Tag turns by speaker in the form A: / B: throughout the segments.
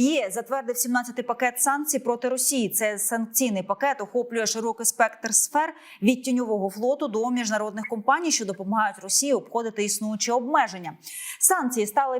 A: Є затвердив 17-й пакет санкцій проти Росії. Це санкційний пакет охоплює широкий спектр сфер від тіньового флоту до міжнародних компаній, що допомагають Росії обходити існуючі обмеження. Санкції стали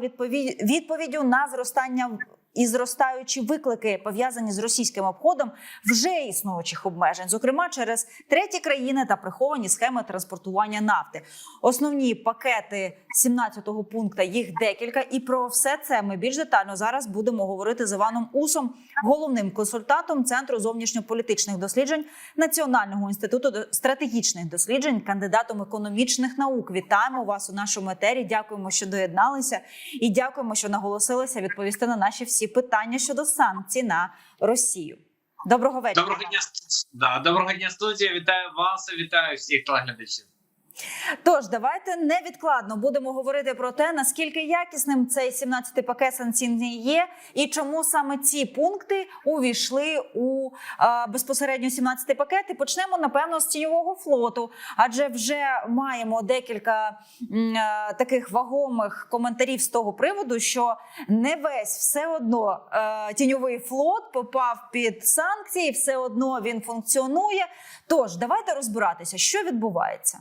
A: відповіддю на зростання і зростаючі виклики пов'язані з російським обходом вже існуючих обмежень, зокрема через треті країни та приховані схеми транспортування нафти. Основні пакети 17-го пункту їх декілька, і про все це ми більш детально зараз будемо говорити з Іваном Усом, головним консультантом Центру зовнішньополітичних досліджень Національного інституту стратегічних досліджень, кандидатом економічних наук. Вітаємо вас у нашому етері. Дякуємо, що доєдналися, і дякуємо, що наголосилися відповісти на наші всі питання щодо санкцій на Росію. Доброго вечора.
B: Доброго дня, да, доброго дня, студія. Вітаю вас вітаю всіх телеглядачів.
A: Тож давайте невідкладно будемо говорити про те, наскільки якісним цей 17-й пакет санкційний є, і чому саме ці пункти увійшли у е, безпосередньо 17-й пакет. І почнемо напевно з тіньового флоту, адже вже маємо декілька м, е, таких вагомих коментарів з того приводу, що не весь все одно е, тіньовий флот попав під санкції, все одно він функціонує. Тож давайте розбиратися, що відбувається.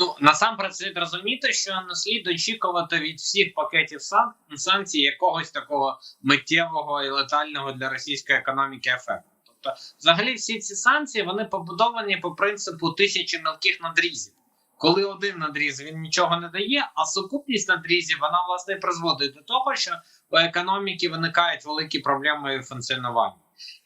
B: Ну насамперед слід розуміти, що не слід очікувати від всіх пакетів сан- санкцій якогось такого миттєвого і летального для російської економіки ефекту. Тобто, взагалі, всі ці санкції вони побудовані по принципу тисячі мілких надрізів. Коли один надріз він нічого не дає, а сукупність надрізів вона власне призводить до того, що у економіки виникають великі проблеми функціонування.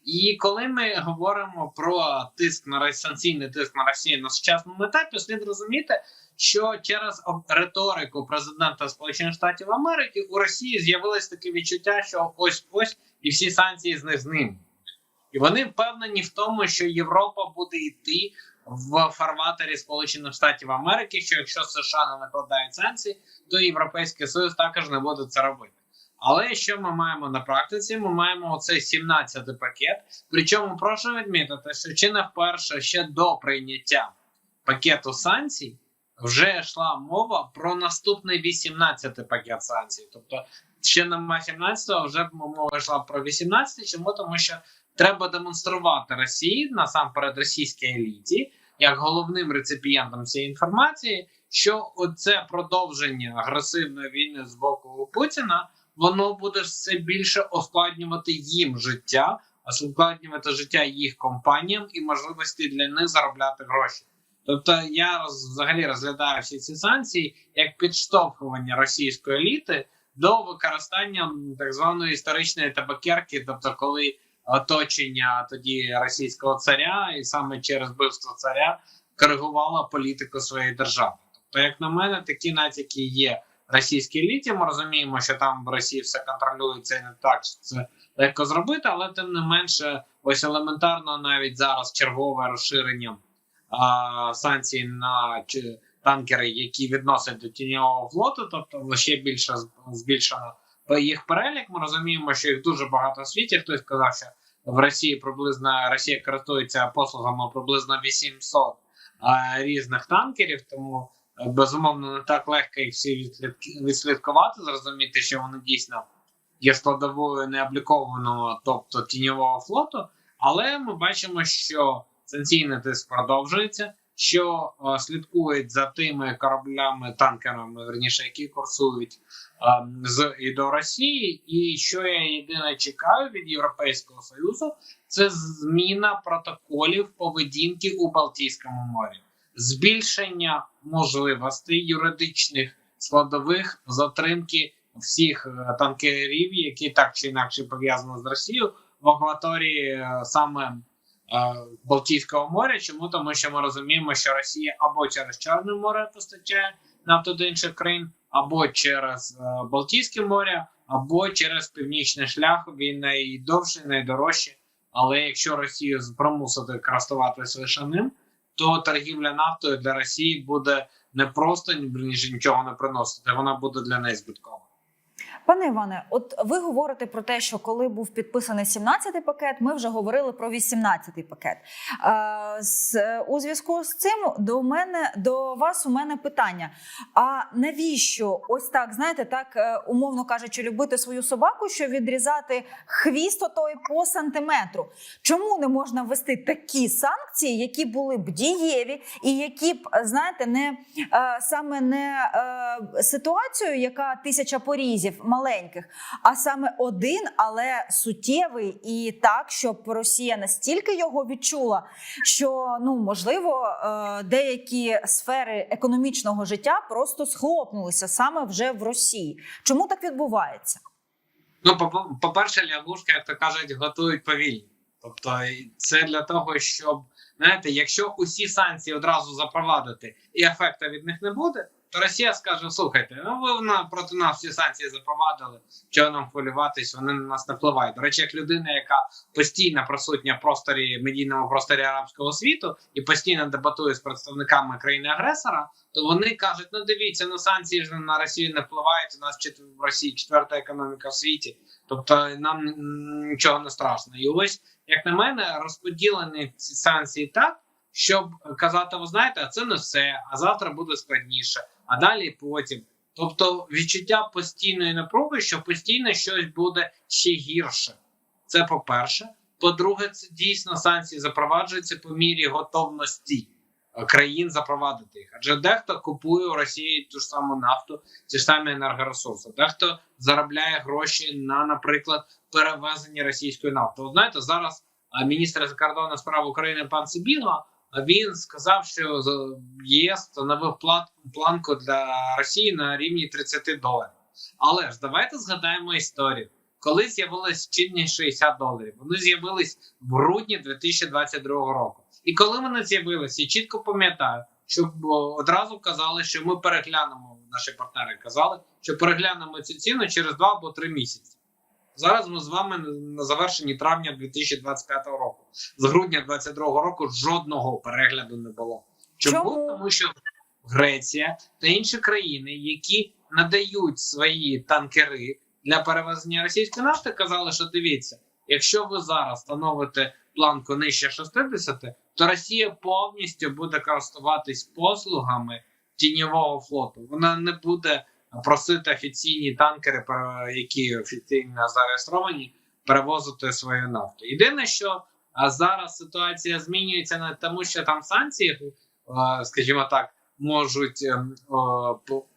B: І коли ми говоримо про тиск на санкційний тиск на Росію на сучасному етапі, слід розуміти, що через риторику президента Сполучених Штатів Америки у Росії з'явилось таке відчуття, що ось ось і всі санкції з них знімуть. І вони впевнені в тому, що Європа буде йти в фарватері Сполучених Штатів Америки. Що якщо США не накладають санкції, то Європейський Союз також не буде це робити. Але що ми маємо на практиці? Ми маємо оцей 17-й пакет. Причому прошу відмітити, що чи не вперше ще до прийняття пакету санкцій вже йшла мова про наступний 18-й пакет санкцій. Тобто ще нема 17-го, а вже мова йшла про 18-й. Чому? Тому що треба демонструвати Росії насамперед російській еліті, як головним реципієнтом цієї інформації, що оце продовження агресивної війни з боку Путіна воно буде все більше ускладнювати їм життя, а ускладнювати життя їх компаніям і можливості для них заробляти гроші. Тобто я взагалі розглядаю всі ці санкції як підштовхування російської еліти до використання так званої історичної табакерки, тобто коли оточення тоді російського царя, і саме через вбивство царя коригувало політику своєї держави. Тобто, як на мене, такі натяки є російській еліті. Ми розуміємо, що там в Росії все контролюється і не так, це легко зробити, але тим не менше, ось елементарно навіть зараз чергове розширення а, санкцій на танкери, які відносять до тіньового флоту, тобто ще більше збільшено їх перелік. Ми розуміємо, що їх дуже багато в світі. Хтось сказав, що в Росії приблизно Росія користується послугами приблизно 800 а, різних танкерів, тому безумовно не так легко їх всі відслідкувати, зрозуміти, що вони дійсно є складовою необлікованого, тобто тіньового флоту. Але ми бачимо, що санкційний тиск продовжується, що е, слідкують за тими кораблями, танкерами, верніше, які курсують е, з і до Росії. І що я єдине чекаю від Європейського союзу, це зміна протоколів поведінки у Балтійському морі, збільшення можливостей юридичних складових затримки всіх е, танкерів, які так чи інакше пов'язані з Росією в акваторії е, саме е, Балтійського моря. Чому тому, що ми розуміємо, що Росія або через Чорне море постачає нафту до інших країн, або через Балтійське море, або через північний шлях. Він найдовший, найдорожчий. Але якщо Росію примусити користуватися лише ним, то торгівля нафтою для Росії буде не просто ні- ніж нічого не приносити, вона буде для неї збиткова.
A: Пане Іване, от ви говорите про те, що коли був підписаний 17-й пакет, ми вже говорили про 18-й пакет. Е, у зв'язку з цим до мене до вас у мене питання: а навіщо ось так, знаєте, так е, умовно кажучи, любити свою собаку, що відрізати хвіст отої по сантиметру? Чому не можна ввести такі санкції, які були б дієві, і які б знаєте, не е, саме не е, ситуацію, яка тисяча порізів маленьких, а саме один, але суттєвий, і так, щоб Росія настільки його відчула, що ну можливо е, деякі сфери економічного життя просто схлопнулися саме вже в Росії. Чому так відбувається?
B: Ну, по- по-перше, лягушки, як то кажуть, готують повільно. Тобто, це для того, щоб знаєте, якщо усі санкції одразу запровадити і ефекту від них не буде, то Росія скаже: слухайте, ну ви на проти нас всі санкції запровадили. Чого нам хвилюватись? Вони на нас не впливають. До речі, як людина, яка постійно присутня в просторі медійному просторі арабського світу і постійно дебатує з представниками країни-агресора, то вони кажуть: ну дивіться, ну санкції ж на Росію не впливають. У нас в Росії четверта економіка в світі. Тобто нам нічого не страшно. І ось, як на мене, розподілені ці санкції так, щоб казати, ви знаєте, а це не все, а завтра буде складніше, а далі потім. Тобто відчуття постійної напруги, що постійно щось буде ще гірше. Це по-перше. По-друге, це дійсно санкції запроваджуються по мірі готовності е, країн запровадити їх. Адже дехто купує у Росії ту ж саму нафту, ті ж самі енергоресурси, дехто заробляє гроші на, наприклад, перевезення російської нафти. Ви знаєте, зараз а, міністр закордонних справ України пан Сибіга він сказав, що ЄС встановив планку для Росії на рівні 30 доларів. Але ж давайте згадаємо історію. Коли з'явилась чинність 60 доларів, вони з'явились в грудні 2022 року. І коли вони з'явилися, чітко пам'ятаю, що одразу казали, що ми переглянемо, наші партнери казали, що переглянемо цю ціну через 2 або 3 місяці. Зараз ми з вами на завершенні травня 2025 року. З грудня 2022 року жодного перегляду не було. Чому?
A: Чому?
B: Тому що Греція та інші країни, які надають свої танкери для перевезення російської нафти, казали, що дивіться, якщо ви зараз становите планку нижче 60, то Росія повністю буде користуватись послугами тіньового флоту. Вона не буде просити офіційні танкери, які офіційно зареєстровані, перевозити свою нафту. Єдине, що зараз ситуація змінюється не тому, що там санкції, е, скажімо так, можуть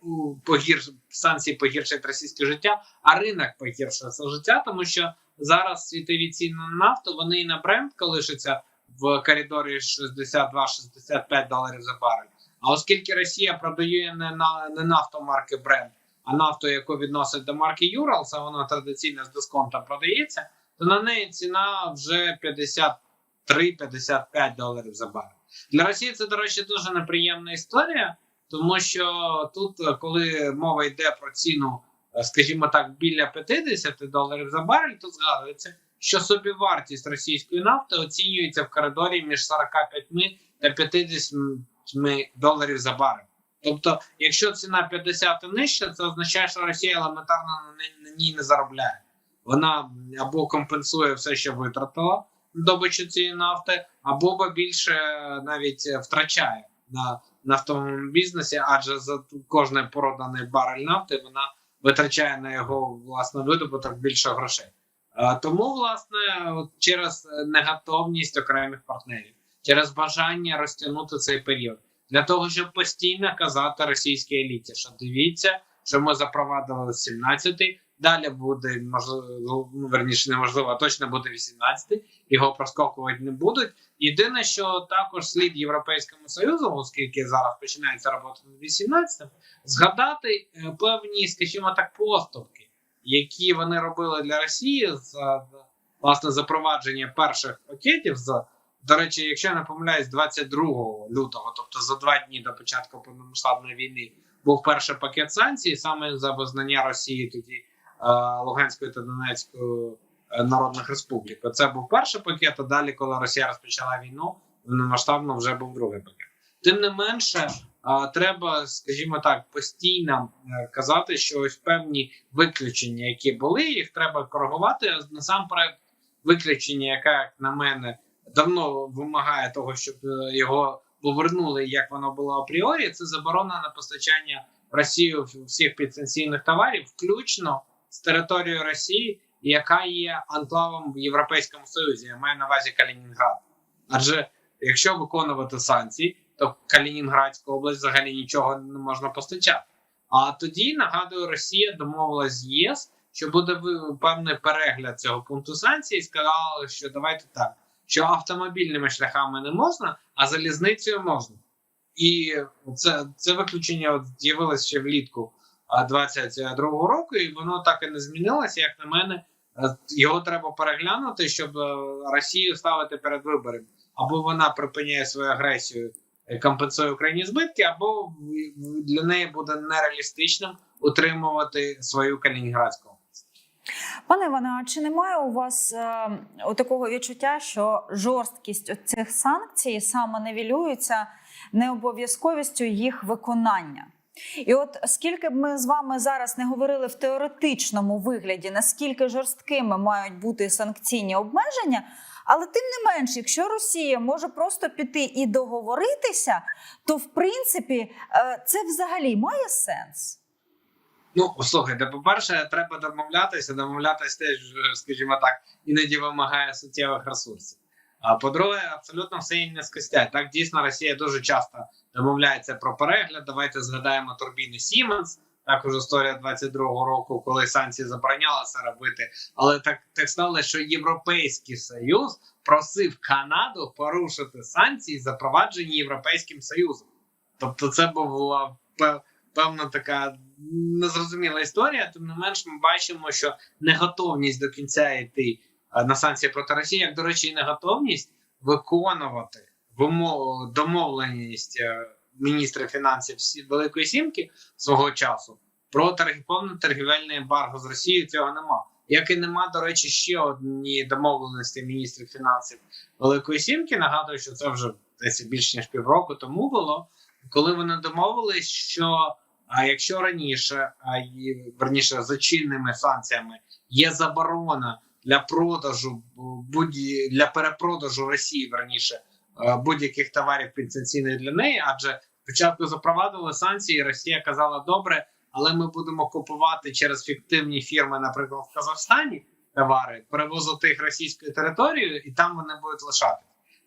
B: у- погірш... санкції погіршити російське життя, а ринок погіршує життя, тому що зараз світові ціни на нафту вони і на бренд колишаться в коридорі 62-65 доларів за барель. А оскільки Росія продає не на не нафту марки бренд, а нафту, яку відносить до марки Юрал, це вона традиційно з дисконтом продається, то на неї ціна вже 53-55 доларів за барель. Для Росії це, до речі, дуже неприємна історія, тому що тут, коли мова йде про ціну, е, скажімо так, біля 50 доларів за барель, то згадується, що собівартість російської нафти оцінюється в коридорі між 45 та 50 доларів за барель. Тобто, якщо ціна 50 і нижча, це означає, що Росія елементарно на ній- не заробляє. Вона або компенсує все, що витратила добичу цієї нафти, або більше навіть втрачає на нафтовому бізнесі, адже за кожний проданий барель нафти вона витрачає на його власне видобуток більше грошей. Е, Тому, власне, через неготовність окремих партнерів, через бажання розтягнути цей період, для того, щоб постійно казати російській еліті, що дивіться, що ми запровадили 17-й, далі буде можливо, ну, верніше неможливо, а точно буде 18-й, його проскокувати не будуть. Єдине, що також слід Європейському Союзу, оскільки зараз починається робота над 18-м, згадати е, певні, скажімо так, поступки, які вони робили для Росії з е, власне запровадження перших пакетів з. До речі, якщо я не помиляюсь, 22 лютого, тобто за два дні до початку повномасштабної війни, був перший пакет санкцій саме за визнання Росії тоді е, Луганської та Донецької е, народних республік. Це був перший пакет. А далі, коли Росія розпочала війну, повномасштабно вже був другий пакет. Тим не менше, треба, скажімо так, постійно е, казати, що ось певні виключення, які були, їх треба коригувати. Насамперед, виключення, яке, як на мене, давно вимагає того, щоб е, його повернули, як воно було апріорі, це заборона на постачання в Росію всіх підсанкційних товарів, включно з територією Росії, яка є анклавом в Європейському Союзі. Я маю на увазі Калінінград. Адже якщо виконувати санкції, то Калінінградська область взагалі нічого не можна постачати. А тоді нагадую, Росія домовилась з ЄС, що буде певний перегляд цього пункту санкцій, і сказала, що давайте так, що автомобільними шляхами не можна, а залізницею можна. І це, це виключення от з'явилось ще влітку 22-го року, і воно так і не змінилося. Як на мене, е, його треба переглянути, щоб е, Росію ставити перед вибором. Або вона припиняє свою агресію, е, компенсує Україні збитки, або для неї буде нереалістичним утримувати свою Калінінградську.
A: Пане Іване, а чи немає у вас е, такого відчуття, що жорсткість цих санкцій саме невілюється необов'язковістю їх виконання? І от скільки б ми з вами зараз не говорили в теоретичному вигляді, наскільки жорсткими мають бути санкційні обмеження, але тим не менш, якщо Росія може просто піти і договоритися, то в принципі е, це взагалі має сенс.
B: Ну, слухайте, по-перше, треба домовлятися. Домовлятися теж, е, скажімо так, іноді вимагає суттєвих ресурсів. А по-друге, абсолютно все їм не скостять. Так дійсно Росія дуже часто домовляється про перегляд. Давайте згадаємо турбіни Siemens, також історія 22-го року, коли санкції заборонялися робити. Але так, так сталося, що Європейський Союз просив Канаду порушити санкції, запроваджені Європейським Союзом. Тобто, це була певна така незрозуміла історія. Тим не менш, ми бачимо, що неготовність до кінця йти е, на санкції проти Росії, як до речі, і неготовність виконувати домовленість е, міністра фінансів Сі- Великої Сімки свого часу про торг, повне торгівельне ембарго з Росією. Цього нема. Як і нема, до речі, ще однієї домовленості міністрів фінансів Великої Сімки. Нагадую, що це вже десь більш ніж півроку тому було, коли вони домовились, що а якщо раніше, а верніше за чинними санкціями є заборона для продажу будь для перепродажу Росії верніше е, будь-яких товарів підсанкційних для неї, адже спочатку запровадили санкції, Росія казала добре, але ми будемо купувати через фіктивні фірми, наприклад, в Казахстані товари, перевозити їх російською територією, і там вони будуть лишати.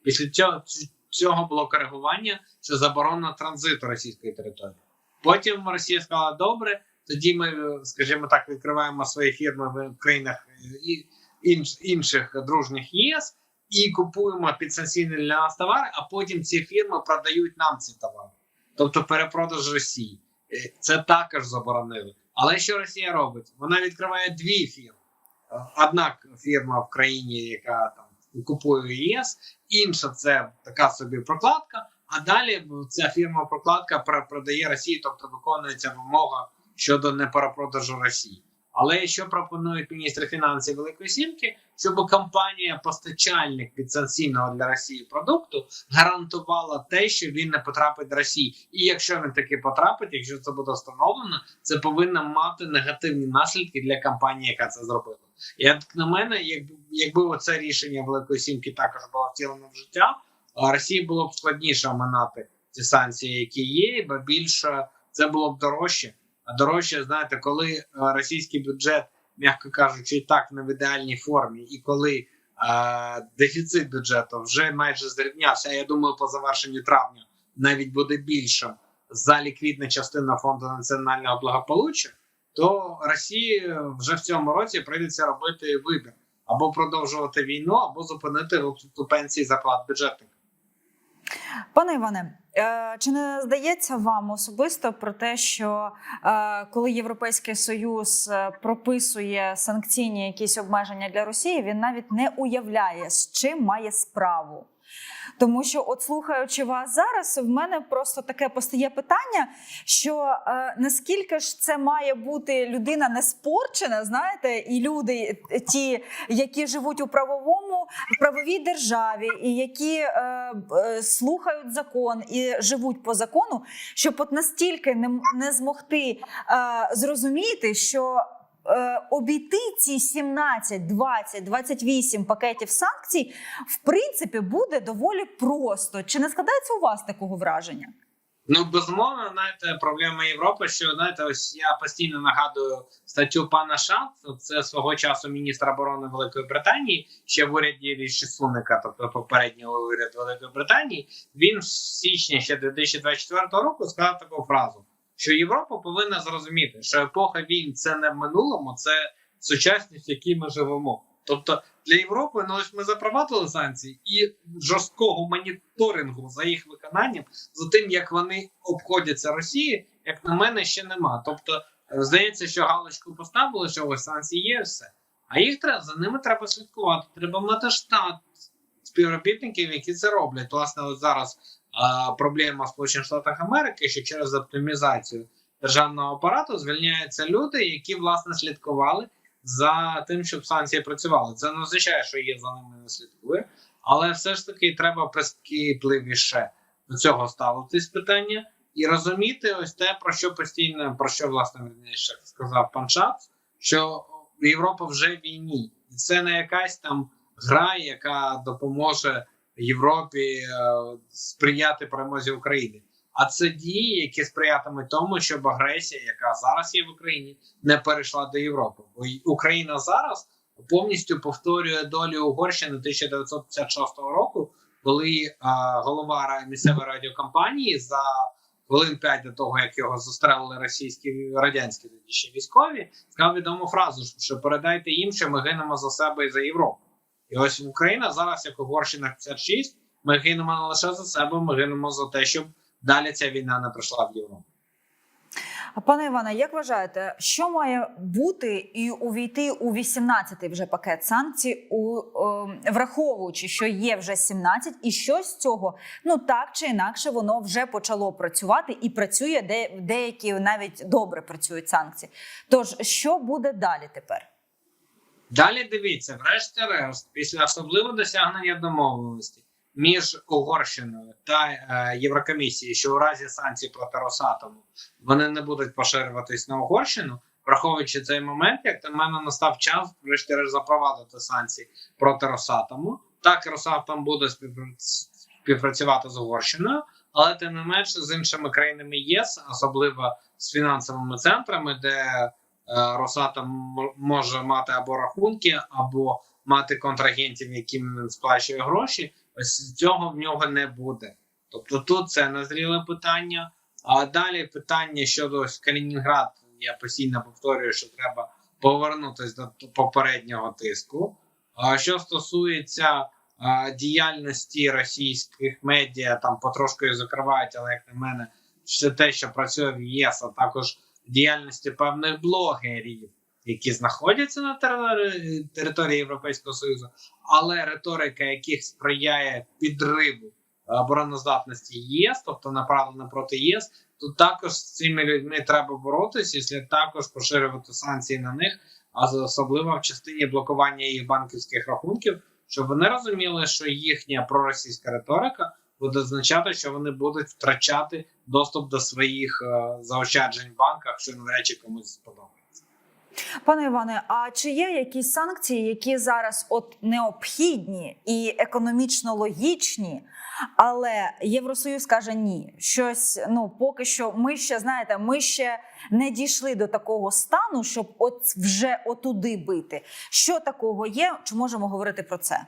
B: Після цього цього було коригування, що заборона транзиту російської території. Потім Росія сказала: добре, тоді ми, скажімо так, відкриваємо свої фірми в країнах е, інших дружніх ЄС і купуємо підсанкційні для нас товари, а потім ці фірми продають нам ці товари, тобто перепродаж Росії. Е, Це також заборонили. Але що Росія робить? Вона відкриває дві фірми. Е, Одна фірма в країні, яка там купує ЄС, інша це така собі прокладка. А далі ця фірма прокладка продає Росії, тобто виконується вимога щодо неперепродажу Росії. Але що пропонують міністри фінансів Великої Сімки, щоб компанія постачальник підсанкційного для Росії продукту гарантувала те, що він не потрапить до Росії, і якщо він таки потрапить, якщо це буде встановлено, це повинно мати негативні наслідки для компанії, яка це зробила. Як на мене, якби якби оце рішення Великої Сімки також було втілено в життя, Росії було б складніше оминати ці санкції, які є, бо більше це було б дорожче. А дорожче, знаєте, коли е, російський бюджет, м'яко кажучи, і так не в ідеальній формі, і коли е, дефіцит бюджету вже майже зрівнявся, я думаю, по завершенню травня навіть буде більшим за ліквідна частина фонду національного благополуччя, то Росії вже в цьому році прийдеться робити вибір або продовжувати війну, або зупинити виплату пенсії зарплат бюджетникам.
A: Пане Іване, е, чи не здається вам особисто про те, що е, коли Європейський Союз е, прописує санкційні якісь обмеження для Росії, він навіть не уявляє, з чим має справу? Тому що, от слухаючи вас зараз, в мене просто таке постає питання: що е, наскільки ж це має бути людина неспорчена, знаєте, і люди, ті, які живуть у правовому в правовій державі, і які е, е, слухають закон і живуть по закону, щоб от настільки не, не змогти е, зрозуміти, що е, обійти ці 17, 20, 28 пакетів санкцій в принципі буде доволі просто. Чи не складається у вас такого враження?
B: Ну, безумовно, знаєте, проблема Європи, що знаєте, ось я постійно нагадую статтю пана Шаф, це свого часу міністр оборони Великої Британії, ще в уряді Ріші Суника, тобто попереднього уряд Великої Британії. Він в січні ще 2024 року сказав таку фразу, що Європа повинна зрозуміти, що епоха війн це не в минулому, це сучасність, в якій ми живемо. Тобто для Європи ну ось ми запровадили санкції і жорсткого моніторингу за їх виконанням, за тим як вони обходяться Росії, як на мене, ще нема. Тобто, е, здається, що галочку поставили, що ось санкції є все. А їх треба за ними треба слідкувати. Треба мати штат співробітників, які це роблять. Власне, от зараз а, проблема Сполучених Штатах Америки, що через оптимізацію державного апарату звільняються люди, які власне слідкували за тим, щоб санкції працювали. Це не означає, що є за ними не слідкує, але все ж таки треба прискіпливіше до цього ставитись питання і розуміти ось те, про що постійно про що власне вірніше сказав пан Шац, що Європа вже в війні, і це не якась там гра, яка допоможе Європі е, сприяти перемозі України. А це дії, які сприятимуть тому, щоб агресія, яка зараз є в Україні, не перейшла до Європи. Бо Україна зараз повністю повторює долю Угорщини 1956 року, коли а, голова місцевої радіокомпанії за хвилин 5 до того, як його застрелили російські радянські тоді ще військові, сказав відому фразу, що передайте їм, що ми гинемо за себе і за Європу. І ось Україна зараз, як Угорщина 56, ми гинемо не лише за себе, ми гинемо за те, щоб далі ця війна не прийшла в Європу.
A: А пане Іване, як вважаєте, що має бути і увійти у 18-й вже пакет санкцій, у е, враховуючи, що є вже 17, і що з цього ну так чи інакше воно вже почало працювати і працює, де деякі навіть добре працюють санкції. Тож що буде далі тепер?
B: Далі дивіться, врешті-решт, після особливого досягнення домовленості між Угорщиною та е, Єврокомісією, що у разі санкцій проти Росатому вони не будуть поширюватись на Угорщину, враховуючи цей момент, як на мене настав час, врешті-решт запровадити санкції проти Росатому. Так, Росатом буде співпра- співпрацювати з Угорщиною, але тим не менше з іншими країнами ЄС, особливо з фінансовими центрами, де е, Росатом може мати або рахунки, або мати контрагентів, яким він сплачує гроші. Ось цього в нього не буде. Тобто тут це назріле питання. А далі питання щодо Калінінград. Я постійно повторюю, що треба повернутися до попереднього тиску. А що стосується а, діяльності російських медіа, там потрошку їх закривають, але як на мене, все те, що працює в ЄС, а також діяльності певних блогерів, які знаходяться на території, Європейського Союзу, але риторика яких сприяє підриву обороноздатності ЄС, тобто направлена проти ЄС, то також з цими людьми треба боротися, і також поширювати санкції на них, а особливо в частині блокування їх банківських рахунків, щоб вони розуміли, що їхня проросійська риторика буде означати, що вони будуть втрачати доступ до своїх е, заощаджень в банках, що навряд чи комусь сподобається.
A: Пане Іване, а чи є якісь санкції, які зараз от необхідні і економічно логічні, але Євросоюз каже ні, щось ну поки що ми ще знаєте, ми ще не дійшли до такого стану, щоб от вже отуди бити. Що такого є? Чи можемо говорити про це?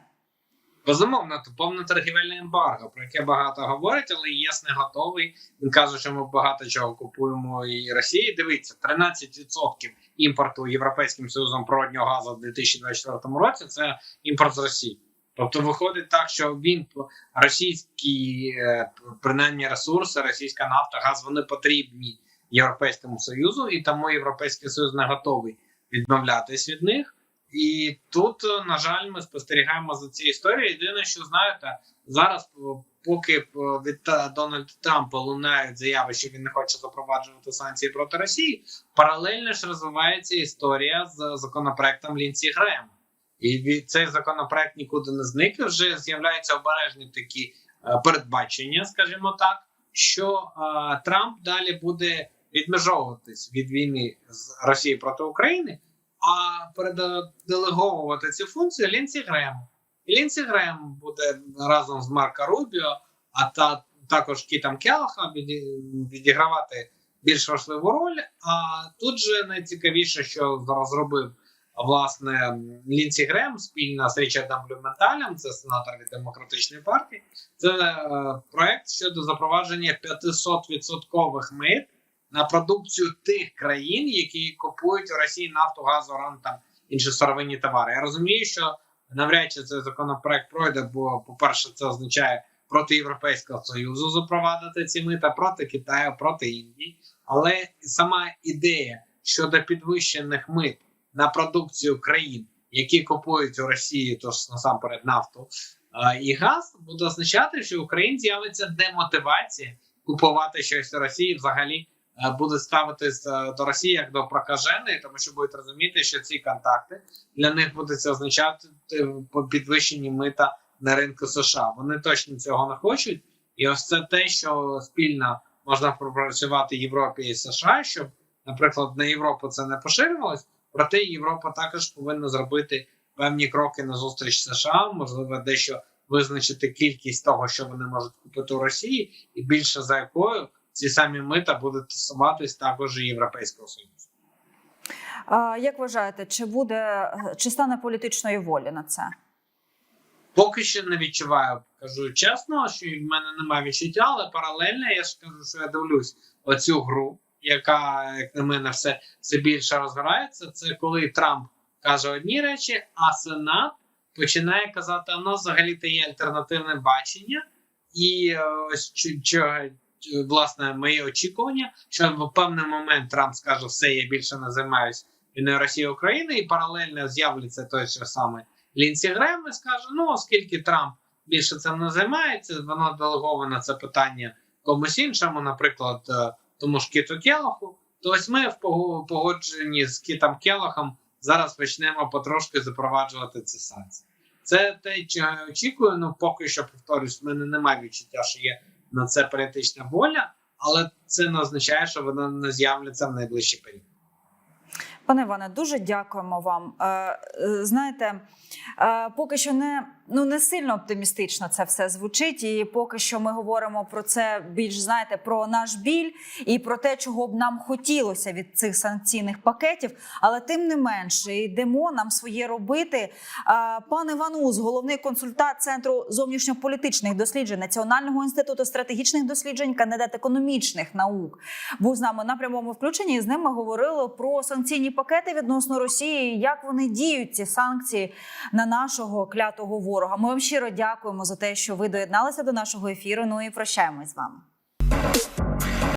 B: Безумовно, то повне торгівельне ембарго, про яке багато говорять, але ЄС не готовий. Він каже, що ми багато чого купуємо і Росії. Дивіться, 13% імпорту Європейським Союзом природнього газу в 2024 році це імпорт з Росії. Тобто виходить так, що він російські е, принаймні ресурси, російська нафта, газ вони потрібні Європейському Союзу, і тому Європейський Союз не готовий відмовлятись від них. І тут, е, на жаль, ми спостерігаємо за цією історією. Єдине, що знаєте, зараз, е, поки е, від Дональда Трампа лунають заяви, що він не хоче запроваджувати санкції проти Росії, паралельно ж розвивається історія з законопроектом Лінсі Грема. і цей законопроект нікуди не зник. Вже з'являються обережні такі передбачення, скажімо так, що Трамп далі буде відмежовуватись від війни з Росії проти України, а переделеговувати ці функції Лінсі Грему. І Лінсі Грем буде разом з Марко Рубіо, а та також Кітом віді- відігравати більш важливу роль. А тут же найцікавіше, що зараз зробив власне Лінсі Грем спільно з Річардом Блюменталем, це сенатор від демократичної партії. Це е, проект щодо запровадження 500% мит на продукцію тих країн, які купують у Росії нафту, газ, уран там інші сировинні товари. Я розумію, що навряд чи цей законопроект пройде, бо, по-перше, це означає проти Європейського Союзу запровадити ці мита, проти Китаю, проти Індії. Але сама ідея щодо підвищених мит на продукцію країн, які купують у Росії, тож насамперед нафту е, і газ, буде означати, що в Україні з'явиться демотивація купувати щось у Росії взагалі. Е, Буде ставитись е, до Росії як до прокаженої, тому що будуть розуміти, що ці контакти для них будуть означати е, по підвищенні мита на ринку США. Вони точно цього не хочуть, і ось це те, що спільно можна пропрацювати Європі і США, щоб, наприклад, на Європу це не поширювалось. Проте Європа також повинна зробити певні кроки на зустріч США, можливо, дещо визначити кількість того, що вони можуть купити у Росії, і більше за якою ці самі мита будуть стосуватись також і Європейського Союзу.
A: А, Як вважаєте, чи буде чи стане політичної волі на це?
B: Поки що не відчуваю, кажу чесно, що в мене немає відчуття, але паралельно я ж кажу, що я дивлюсь оцю гру, яка, як на мене, все, все більше розгорається. Це коли Трамп каже одні речі, а Сенат починає казати: у нас взагалі-то є альтернативне бачення, і е, ось чи, власне моє очікування, що в певний момент Трамп скаже, все, я більше не займаюсь війною Росії України, і паралельно з'являться той же самий Лінсі Грем і скаже: ну, оскільки Трамп більше цим не займається, воно делеговано це питання комусь іншому, наприклад, е, тому ж Кіту Келоху, то ось ми в погодженні з Кітом Келохом зараз почнемо потрошки запроваджувати ці санкції. Це те, чого я очікую. Ну поки що повторюсь, в мене немає відчуття, що є на це політична воля, але це не означає, що вона не з'являться в найближчий період.
A: Пане Іване, дуже дякуємо вам. Е, е, Знаєте, е, поки що не, ну, не сильно оптимістично це все звучить, і поки що ми говоримо про це більш знаєте про наш біль і про те, чого б нам хотілося від цих санкційних пакетів. Але тим не менше йдемо нам своє робити. Пан Іванус, головний консультант центру зовнішньополітичних досліджень Національного інституту стратегічних досліджень, кандидат економічних наук, був з нами на прямому включенні. І з ним ми говорили про санкційні пакети відносно Росії, як вони діють ці санкції на нашого клятого ворога. Ми вам щиро дякуємо за те, що ви доєдналися до нашого ефіру. Ну і прощаємось з вами.